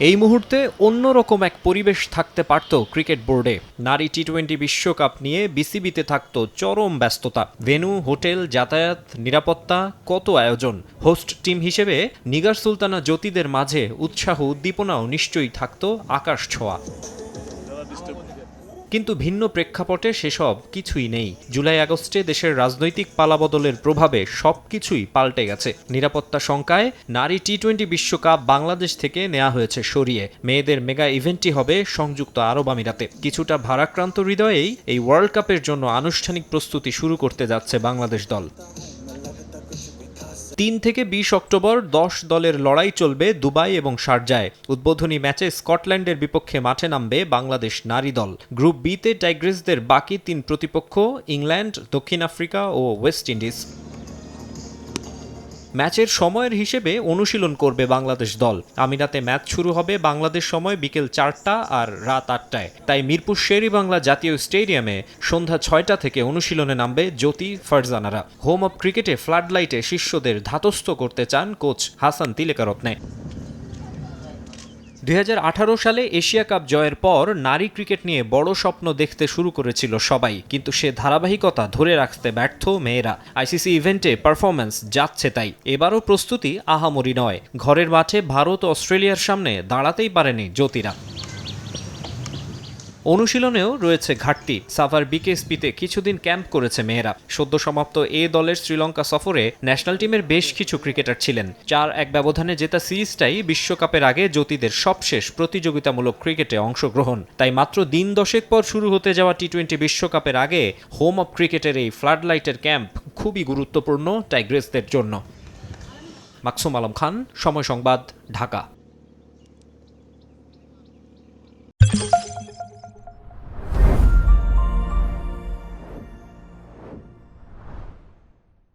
এই মুহূর্তে অন্যরকম এক পরিবেশ থাকতে পারত ক্রিকেট বোর্ডে। নারী টি টোয়েন্টি বিশ্বকাপ নিয়ে বিসিবিতে থাকত চরম ব্যস্ততা। ভেনু, হোটেল, যাতায়াত, নিরাপত্তা, কত আয়োজন। হোস্ট টিম হিসেবে নিগার সুলতানা জ্যোতিদের মাঝে উৎসাহ উদ্দীপনাও নিশ্চয়ই থাকত আকাশ ছোঁয়া। কিন্তু ভিন্ন প্রেক্ষাপটে সেসব কিছুই নেই। জুলাই আগস্টে দেশের রাজনৈতিক পালাবদলের প্রভাবে সবকিছুই পাল্টে গেছে। নিরাপত্তা শঙ্কায় নারী টি টোয়েন্টি বিশ্বকাপ বাংলাদেশ থেকে নেওয়া হয়েছে সরিয়ে। মেয়েদের মেগা ইভেন্টটি হবে সংযুক্ত আরব আমিরাতে। কিছুটা ভারাক্রান্ত হৃদয়েই এই ওয়ার্ল্ড কাপের জন্য আনুষ্ঠানিক প্রস্তুতি শুরু করতে যাচ্ছে বাংলাদেশ দল। তিন থেকে বিশ অক্টোবর দশ দলের লড়াই চলবে দুবাই এবং শারজায়। উদ্বোধনী ম্যাচে স্কটল্যান্ডের বিপক্ষে মাঠে নামবে বাংলাদেশ নারী দল। গ্রুপ বিতে টাইগ্রিসদের বাকি তিন প্রতিপক্ষ, ইংল্যান্ড, দক্ষিণ আফ্রিকা ও ওয়েস্ট ইন্ডিজ। ম্যাচের সময়ের হিসেবে অনুশীলন করবে বাংলাদেশ দল। আমিরাতে ম্যাচ শুরু হবে বাংলাদেশ সময় বিকেল চারটা আর রাত আটটায়। তাই মিরপুর শেরি বাংলা জাতীয় স্টেডিয়ামে সন্ধ্যা ছয়টা থেকে অনুশীলনে নামবে জ্যোতি ফারজানারা। হোম অব ক্রিকেটে ফ্লাডলাইটে শিষ্যদের ধাতস্থ করতে চান কোচ হাসান তিলেকারত্নে দুই হাজার আঠারো সালে এশিয়া কাপ জয়ের পর নারী ক্রিকেট নিয়ে বড় স্বপ্ন দেখতে শুরু করেছিল সবাই। কিন্তু সে ধারাবাহিকতা ধরে রাখতে ব্যর্থ মেয়েরা। আইসিসি ইভেন্টে পারফরমেন্স যাচ্ছে তাই। এবারও প্রস্তুতি আহামরি নয়। ঘরের মাঠে ভারত অস্ট্রেলিয়ার সামনে দাঁড়াতেই পারেনি জ্যোতিরা। অনুশীলনেও রয়েছে ঘাটতি। সাভার বিকেএসপিতে কিছুদিন ক্যাম্প করেছে মেয়েরা। সদ্য সমাপ্ত এ দলের শ্রীলঙ্কা সফরে ন্যাশনাল টিমের বেশ কিছু ক্রিকেটার ছিলেন। চার এক ব্যবধানে জেতা সিরিজটাই বিশ্বকাপের আগে জ্যোতিদের সবশেষ প্রতিযোগিতামূলক ক্রিকেটে অংশগ্রহণ। তাই মাত্র দিন দশেক পর শুরু হতে যাওয়া টি টোয়েন্টি বিশ্বকাপের আগে হোম অব ক্রিকেটের এই ফ্লাডলাইটের ক্যাম্প খুবই গুরুত্বপূর্ণ টাইগ্রেসদের জন্য। মাকসুম আলম খান, সময় সংবাদ, ঢাকা।